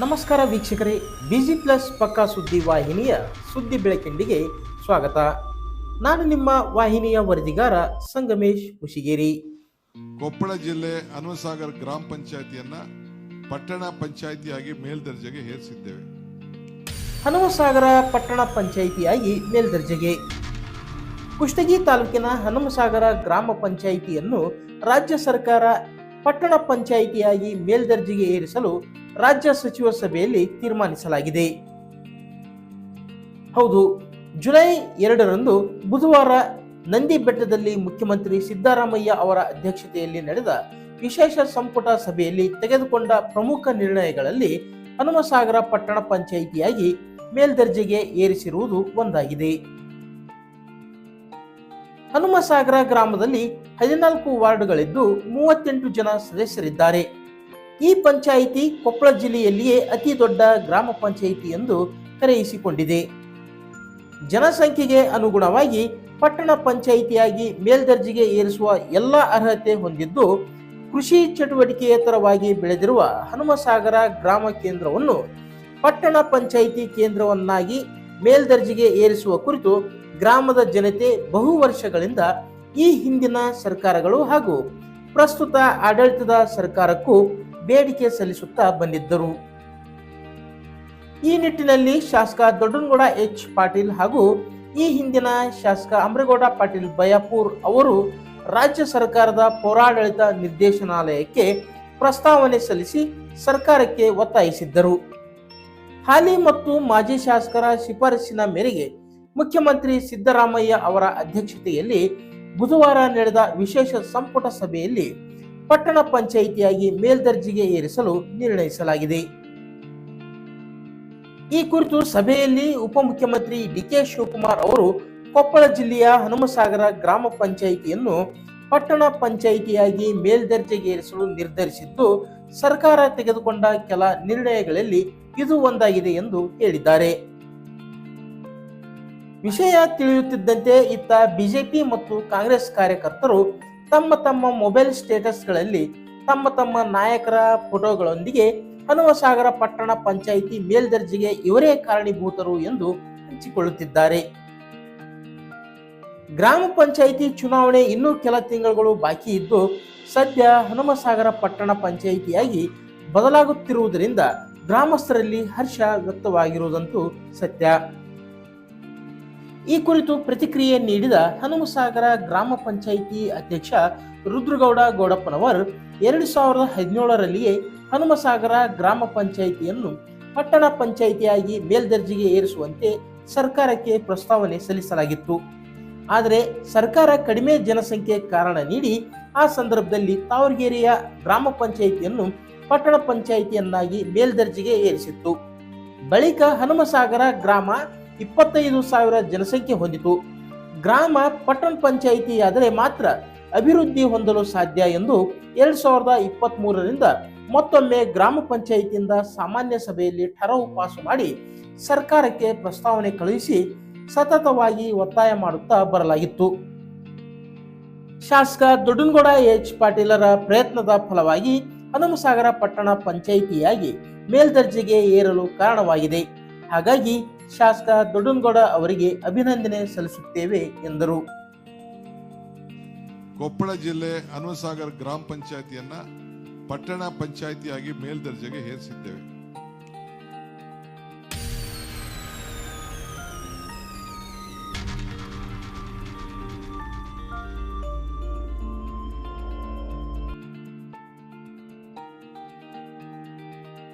ನಮಸ್ಕಾರ ವೀಕ್ಷಕರೇ busy plus ಪಕ್ಕಾ ಸುದ್ದಿ ವಾಹಿನಿಯ ಸುದ್ದಿ ಬೆಳಕಿಂಡಿಗೆ ಸ್ವಾಗತ. ನಾನು ನಿಮ್ಮ ವಾಹಿನಿಯ ವರದಿಗಾರ ಸಂಗಮೇಶ್ ಹುಶಿಗೇರಿ ಕೊಪ್ಪಳ ಜಿಲ್ಲೆ ಹನುಮಸಾಗರ್ ಗ್ರಾಮ ಪಂಚಾಯತಿಯನ್ನ ಪಟ್ಟಣ ಪಂಚಾಯಿತಿಯಾಗಿ ಮೇಲ್ದರ್ಜೆಗೆ ಏರಿಸಿದ್ದೇವೆ ಹನುಮಸಾಗರ ಪಟ್ಟಣ ಪಂಚಾಯಿತಿಯಾಗಿ ಮೇಲ್ದರ್ಜೆಗೆ. ಕುಷ್ಟಗಿ ತಾಲೂಕಿನ ಹನುಮಸಾಗರ ಗ್ರಾಮ ಪಂಚಾಯಿತಿಯನ್ನು ರಾಜ್ಯ ಸರ್ಕಾರ ಪಟ್ಟಣ ಪಂಚಾಯಿತಿಯಾಗಿ ಮೇಲ್ದರ್ಜೆಗೆ ಏರಿಸಲು ರಾಜ್ಯ ಸಚಿವ ಸಭೆಯಲ್ಲಿ ತೀರ್ಮಾನಿಸಲಾಗಿದೆ. ಹೌದು, ಜುಲೈ ಎರಡರಂದು ಬುಧವಾರ ನಂದಿ ಬೆಟ್ಟದಲ್ಲಿ ಮುಖ್ಯಮಂತ್ರಿ ಸಿದ್ದರಾಮಯ್ಯ ಅವರ ಅಧ್ಯಕ್ಷತೆಯಲ್ಲಿ ನಡೆದ ವಿಶೇಷ ಸಂಪುಟ ಸಭೆಯಲ್ಲಿ ತೆಗೆದುಕೊಂಡ ಪ್ರಮುಖ ನಿರ್ಣಯಗಳಲ್ಲಿ ಹನುಮಸಾಗರ ಪಟ್ಟಣ ಪಂಚಾಯಿತಿಯಾಗಿ ಮೇಲ್ದರ್ಜೆಗೆ ಏರಿಸಿರುವುದು ಒಂದಾಗಿದೆ. ಹನುಮಸಾಗರ ಗ್ರಾಮದಲ್ಲಿ ಹದಿನಾಲ್ಕು ವಾರ್ಡ್ಗಳಿದ್ದು ಮೂವತ್ತೆಂಟು ಜನ ಸದಸ್ಯರಿದ್ದಾರೆ. ಈ ಪಂಚಾಯಿತಿ ಕೊಪ್ಪಳ ಜಿಲ್ಲೆಯಲ್ಲಿಯೇ ಅತಿ ದೊಡ್ಡ ಗ್ರಾಮ ಪಂಚಾಯಿತಿ ಎಂದು ಕರೆಯಿಸಿಕೊಂಡಿದೆ. ಜನಸಂಖ್ಯೆಗೆ ಅನುಗುಣವಾಗಿ ಪಟ್ಟಣ ಪಂಚಾಯಿತಿಯಾಗಿ ಮೇಲ್ದರ್ಜೆಗೆ ಏರಿಸುವ ಎಲ್ಲ ಅರ್ಹತೆ ಹೊಂದಿದ್ದು, ಕೃಷಿ ಚಟುವಟಿಕೆಯೇತರವಾಗಿ ಬೆಳೆದಿರುವ ಹನುಮಸಾಗರ ಗ್ರಾಮ ಕೇಂದ್ರವನ್ನು ಪಟ್ಟಣ ಪಂಚಾಯಿತಿ ಕೇಂದ್ರವನ್ನಾಗಿ ಮೇಲ್ದರ್ಜೆಗೆ ಏರಿಸುವ ಕುರಿತು ಗ್ರಾಮದ ಜನತೆ ಬಹು ವರ್ಷಗಳಿಂದ ಈ ಹಿಂದಿನ ಸರ್ಕಾರಗಳು ಹಾಗೂ ಪ್ರಸ್ತುತ ಆಡಳಿತದ ಸರ್ಕಾರಕ್ಕೂ ಬೇಡಿಕೆ ಸಲ್ಲಿಸುತ್ತಾ ಬಂದಿದ್ದರು. ಈ ನಿಟ್ಟಿನಲ್ಲಿ ಶಾಸಕ ದೊಡ್ಡನಗೌಡ ಎಚ್ ಪಾಟೀಲ್ ಹಾಗೂ ಈ ಹಿಂದಿನ ಶಾಸಕ ಅಮರೇಗೌಡ ಪಾಟೀಲ್ ಬಯಾಪುರ್ ಅವರು ರಾಜ್ಯ ಸರ್ಕಾರದ ಪೌರಾಡಳಿತ ನಿರ್ದೇಶನಾಲಯಕ್ಕೆ ಪ್ರಸ್ತಾವನೆ ಸಲ್ಲಿಸಿ ಸರ್ಕಾರಕ್ಕೆ ಒತ್ತಾಯಿಸಿದ್ದರು. ಹಾಲಿ ಮತ್ತು ಮಾಜಿ ಶಾಸಕರ ಶಿಫಾರಸಿನ ಮೇರೆಗೆ ಮುಖ್ಯಮಂತ್ರಿ ಸಿದ್ದರಾಮಯ್ಯ ಅವರ ಅಧ್ಯಕ್ಷತೆಯಲ್ಲಿ ಬುಧವಾರ ನಡೆದ ವಿಶೇಷ ಸಂಪುಟ ಸಭೆಯಲ್ಲಿ ಪಟ್ಟಣ ಪಂಚಾಯಿತಿಯಾಗಿ ಮೇಲ್ದರ್ಜೆಗೆ ಏರಿಸಲು ನಿರ್ಣಯಿಸಲಾಗಿದೆ. ಈ ಕುರಿತು ಸಭೆಯಲ್ಲಿ ಉಪಮುಖ್ಯಮಂತ್ರಿ ಡಿಕೆ ಶಿವಕುಮಾರ್ ಅವರು ಕೊಪ್ಪಳ ಜಿಲ್ಲೆಯ ಹನುಮಸಾಗರ ಗ್ರಾಮ ಪಂಚಾಯಿತಿಯನ್ನು ಪಟ್ಟಣ ಪಂಚಾಯಿತಿಯಾಗಿ ಮೇಲ್ದರ್ಜೆಗೇರಿಸಲು ನಿರ್ಧರಿಸಿದ್ದು, ಸರ್ಕಾರ ತೆಗೆದುಕೊಂಡ ಕೆಲ ನಿರ್ಣಯಗಳಲ್ಲಿ ಇದು ಒಂದಾಗಿದೆ ಎಂದು ಹೇಳಿದ್ದಾರೆ. ವಿಷಯ ತಿಳಿಯುತ್ತಿದ್ದಂತೆ ಇತ್ತ ಬಿಜೆಪಿ ಮತ್ತು ಕಾಂಗ್ರೆಸ್ ಕಾರ್ಯಕರ್ತರು ತಮ್ಮ ತಮ್ಮ ಮೊಬೈಲ್ ಸ್ಟೇಟಸ್ಗಳಲ್ಲಿ ತಮ್ಮ ತಮ್ಮ ನಾಯಕರ ಫೋಟೋಗಳೊಂದಿಗೆ ಹನುಮಸಾಗರ ಪಟ್ಟಣ ಪಂಚಾಯಿತಿ ಮೇಲ್ದರ್ಜೆಗೆ ಇವರೇ ಕಾರಣೀಭೂತರು ಎಂದು ಹಂಚಿಕೊಳ್ಳುತ್ತಿದ್ದಾರೆ. ಗ್ರಾಮ ಪಂಚಾಯಿತಿ ಚುನಾವಣೆ ಇನ್ನೂ ಕೆಲ ತಿಂಗಳುಗಳು ಬಾಕಿ ಇದ್ದು, ಸದ್ಯ ಹನುಮಸಾಗರ ಪಟ್ಟಣ ಪಂಚಾಯಿತಿಯಾಗಿ ಬದಲಾಗುತ್ತಿರುವುದರಿಂದ ಗ್ರಾಮಸ್ಥರಲ್ಲಿ ಹರ್ಷ ವ್ಯಕ್ತವಾಗಿರುವುದಂತೂ ಸತ್ಯ. ಈ ಕುರಿತು ಪ್ರತಿಕ್ರಿಯೆ ನೀಡಿದ ಹನುಮಸಾಗರ ಗ್ರಾಮ ಪಂಚಾಯಿತಿ ಅಧ್ಯಕ್ಷ ರುದ್ರಗೌಡ ಗೌಡಪ್ಪನವರ್, ಎರಡು ಸಾವಿರದ ಹದಿನೇಳರಲ್ಲಿಯೇ ಹನುಮಸಾಗರ ಗ್ರಾಮ ಪಂಚಾಯಿತಿಯನ್ನು ಪಟ್ಟಣ ಪಂಚಾಯಿತಿಯಾಗಿ ಮೇಲ್ದರ್ಜೆಗೆ ಏರಿಸುವಂತೆ ಸರ್ಕಾರಕ್ಕೆ ಪ್ರಸ್ತಾವನೆ ಸಲ್ಲಿಸಲಾಗಿತ್ತು. ಆದರೆ ಸರ್ಕಾರ ಕಡಿಮೆ ಜನಸಂಖ್ಯೆ ಕಾರಣ ನೀಡಿ ಆ ಸಂದರ್ಭದಲ್ಲಿ ತಾವರಗೇರಿಯ ಗ್ರಾಮ ಪಂಚಾಯಿತಿಯನ್ನು ಪಟ್ಟಣ ಪಂಚಾಯಿತಿಯನ್ನಾಗಿ ಮೇಲ್ದರ್ಜೆಗೆ ಏರಿಸಿತ್ತು. ಬಳಿಕ ಹನುಮಸಾಗರ ಗ್ರಾಮ ಇಪ್ಪತ್ತೈದು ಸಾವಿರ ಜನಸಂಖ್ಯೆ ಹೊಂದಿತು. ಗ್ರಾಮ ಪಟ್ಟಣ ಪಂಚಾಯಿತಿಯಾದರೆ ಮಾತ್ರ ಅಭಿವೃದ್ಧಿ ಹೊಂದಲು ಸಾಧ್ಯ ಎಂದು ಎರಡು ಸಾವಿರದ ಇಪ್ಪತ್ತ್ ಮೂರರಿಂದ ಮತ್ತೊಮ್ಮೆ ಗ್ರಾಮ ಪಂಚಾಯಿತಿಯಿಂದ ಸಾಮಾನ್ಯ ಸಭೆಯಲ್ಲಿ ಠರಾವು ಪಾಸು ಮಾಡಿ ಸರ್ಕಾರಕ್ಕೆ ಪ್ರಸ್ತಾವನೆ ಕಳುಹಿಸಿ ಸತತವಾಗಿ ಒತ್ತಾಯ ಮಾಡುತ್ತಾ ಬರಲಾಗಿತ್ತು. ಶಾಸಕ ದೊಡ್ಡನಗೌಡ ಎಚ್ ಪಾಟೀಲರ ಪ್ರಯತ್ನದ ಫಲವಾಗಿ ಹನುಮಸಾಗರ ಪಟ್ಟಣ ಪಂಚಾಯಿತಿಯಾಗಿ ಮೇಲ್ದರ್ಜೆಗೆ ಏರಲು ಕಾರಣವಾಗಿದೆ. ಹಾಗಾಗಿ ಶಾಸಕ ದೊಡ್ಡನಗೌಡ ಅವರಿಗೆ ಅಭಿನಂದನೆ ಸಲ್ಲಿಸುತ್ತೇವೆ ಎಂದರು. ಕೊಪ್ಪಳ ಜಿಲ್ಲೆ ಹನುಮಸಾಗರ್ ಗ್ರಾಮ ಪಂಚಾಯತಿಯನ್ನ ಪಟ್ಟಣ ಪಂಚಾಯತಿಯಾಗಿ ಮೇಲ್ದರ್ಜೆಗೆ ಏರಿಸಿದ್ದೇವೆ